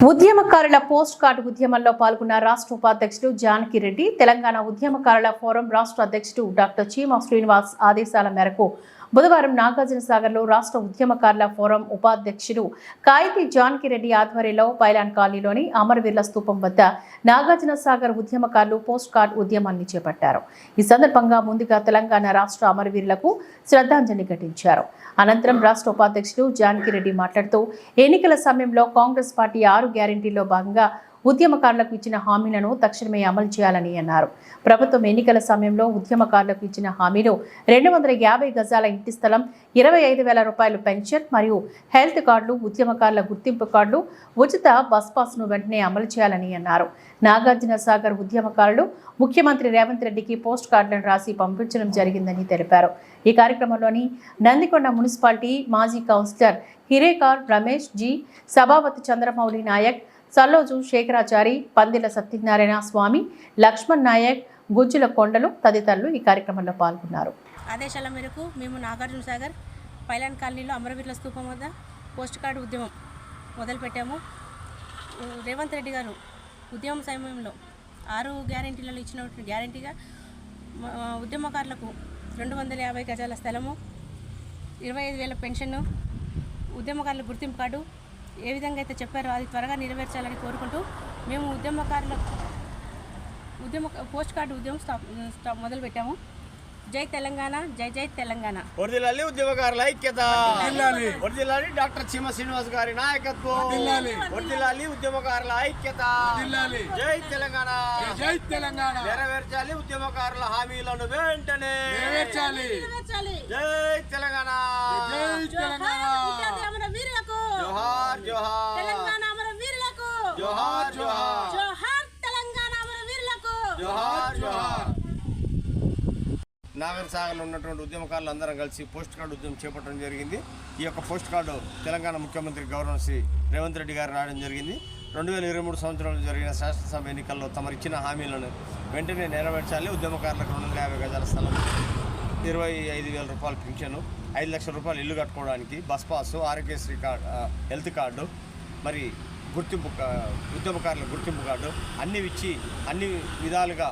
ఉద్యమకారుల post card ఉద్యమంలో పాల్గొన్న రాష్ట్ర ఉపాధ్యక్షుడు జానకి రెడ్డి తెలంగాణ ఉద్యమకారుల ఫోరం రాష్ట్ర అధ్యక్షుడు డాక్టర్ చీమ శ్రీనివాస్ ఆదేశాల మేరకు బుధవారం నాగార్జున సాగర్లో రాష్ట్ర ఉద్యమకారుల ఫోరం ఉపాధ్యక్షులు కాయితి జాన్కి రెడ్డి ఆధ్వర్యంలో పైలాన్ కాలనీలోని అమరవీర్ల స్థూపం వద్ద నాగార్జున సాగర్ ఉద్యమకారులు పోస్ట్ కార్డ్ ఉద్యమాన్ని చేపట్టారు. ఈ సందర్భంగా ముందుగా తెలంగాణ రాష్ట్ర అమరవీరులకు శ్రద్ధాంజలి ఘటించారు. అనంతరం రాష్ట్ర ఉపాధ్యక్షులు జానకి రెడ్డి మాట్లాడుతూ ఎన్నికల సమయంలో కాంగ్రెస్ పార్టీ ఆరు గ్యారంటీల్లో భాగంగా ఉద్యమకారులకు ఇచ్చిన హామీలను తక్షణమే అమలు చేయాలని అన్నారు. ప్రభుత్వం ఎన్నికల సమయంలో ఉద్యమకారులకు ఇచ్చిన హామీలు రెండు వందల యాభై గజాల ఇంటి స్థలం ఇరవై ఐదు వేల రూపాయలు పెన్షన్ మరియు హెల్త్ కార్డులు ఉద్యమకారుల గుర్తింపు కార్డులు ఉచిత బస్ పాస్ను వెంటనే అమలు చేయాలని అన్నారు. నాగార్జున సాగర్ ఉద్యమకారులు ముఖ్యమంత్రి రేవంత్ రెడ్డికి పోస్ట్ కార్డులను రాసి పంపించడం జరిగిందని తెలిపారు. ఈ కార్యక్రమంలోని నందికొండ మున్సిపాలిటీ మాజీ కౌన్సిలర్ హిరేకార్ రమేష్ జీ సభాపతి చంద్రమౌళి నాయక్ సల్లోజు శేఖరాచారి పందిల సత్యనారాయణ స్వామి లక్ష్మణ్ నాయక్ గుజ్జుల కొండలు తదితరులు ఈ కార్యక్రమంలో పాల్గొన్నారు. ఆదేశాల మేరకు మేము నాగార్జున సాగర్ పైలాన్ కాలనీలో అమరవీరుల స్థూపం వద్ద పోస్ట్ కార్డు ఉద్యమం మొదలుపెట్టాము. రేవంత్ రెడ్డి గారు ఉద్యమం సమయంలో ఆరు గ్యారెంటీలలో ఇచ్చినటువంటి గ్యారెంటీగా ఉద్యమకారులకు రెండు వందల యాభై గజాల స్థలము ఇరవై ఐదు వేల పెన్షన్ ఉద్యమకారుల గుర్తింపు కార్డు ఏ విధంగా అయితే చెప్పారో అది త్వరగా నెరవేర్చాలని కోరుకుంటూ మేము ఉద్యమకారుల ఉద్యమ పోస్ట్ కార్డు ఉద్యమం స్టాప్ స్టాప్ మొదలుపెట్టాము. జై తెలంగాణ జై జై తెలంగాణ. వరదిల్లాలి ఉద్యమకారుల ఐక్యత. వరదిల్లాలి డాక్టర్ చీమ శ్రీనివాస్ గారి నాయకత్వం. వరదిల్లాలి ఉద్యమకారుల ఐక్యత. జై తెలంగాణ. జై తెలంగాణ. నెరవేర్చాలి ఉద్యమకారుల హామీలను వెంటనే. నెరవేర్చాలి. జై తెలంగాణ. జై తెలంగాణ. జోహార్ జోహార్. జోహార్ తెలంగాణ అమర వీరులకు. జోహార్ జోహార్. నాగర్ సాగర్లో ఉన్నటువంటి ఉద్యమకారులు అందరం కలిసి పోస్ట్ కార్డు ఉద్యమం చేపట్టడం జరిగింది. ఈ యొక్క పోస్ట్ కార్డు తెలంగాణ ముఖ్యమంత్రి గవర్నర్ శ్రీ రేవంత్ రెడ్డి గారు రావడం జరిగింది. రెండు వేల ఇరవై మూడు సంవత్సరంలో జరిగిన శాసనసభ ఎన్నికల్లో తమరు ఇచ్చిన హామీలను వెంటనే నెరవేర్చాలి. ఉద్యమకారులకు రెండు వందల యాభై గజాల స్థలం ఇరవై ఐదు వేల రూపాయల పింఛను ఐదు లక్షల రూపాయలు ఇల్లు కట్టుకోవడానికి bus pass Aarogyasri card health card. మరి గుర్తింపు కా- ఉద్యమకారుల గుర్తింపు కార్డు అన్నీ ఇచ్చి అన్ని విధాలుగా